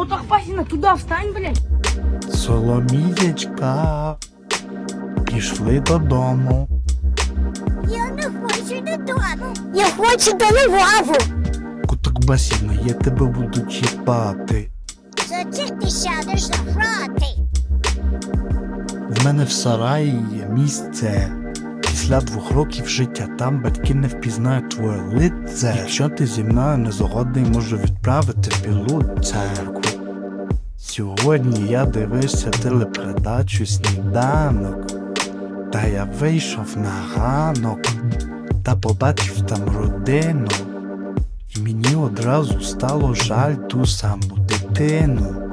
Фото Пасіна, туди встань, блядь. Соломієчка, пішли додому. Я не хочу додому. Я хочу до Львову. Куток басіна, я тебе буду чіпати. За це ти сядеш за грати. В мене в сараї є місце. Після двох років життя там батьки не впізнають твоє лице. Якщо ти зі мною не згодний, можу відправити в білу церкву. Сьогодні я дивився телепередачу Сніданок. Та я вийшов на ганок та побачив там родину. І мені одразу стало жаль ту саму дитину,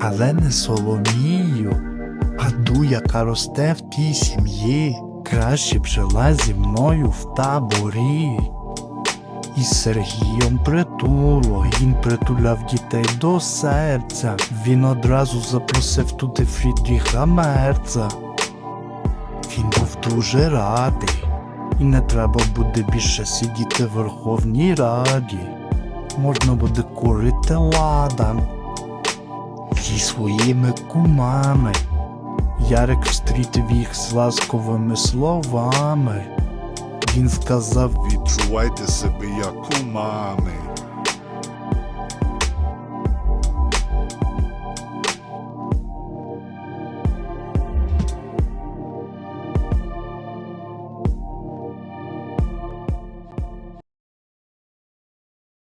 але не Соломію, а ту, яка росте в тій сім'ї, краще б жила зі мною в таборі. Із Сергієм притуло, він притуляв дітей до серця. Він одразу запросив туди Фрідріха Мерца. Він був дуже радий, і не треба буде більше сидіти в Верховній Раді. Можна буде курити ладан зі своїми кумами. Ярик встрітив їх з ласковими словами. Він сказав Відчувайте себе як у мами.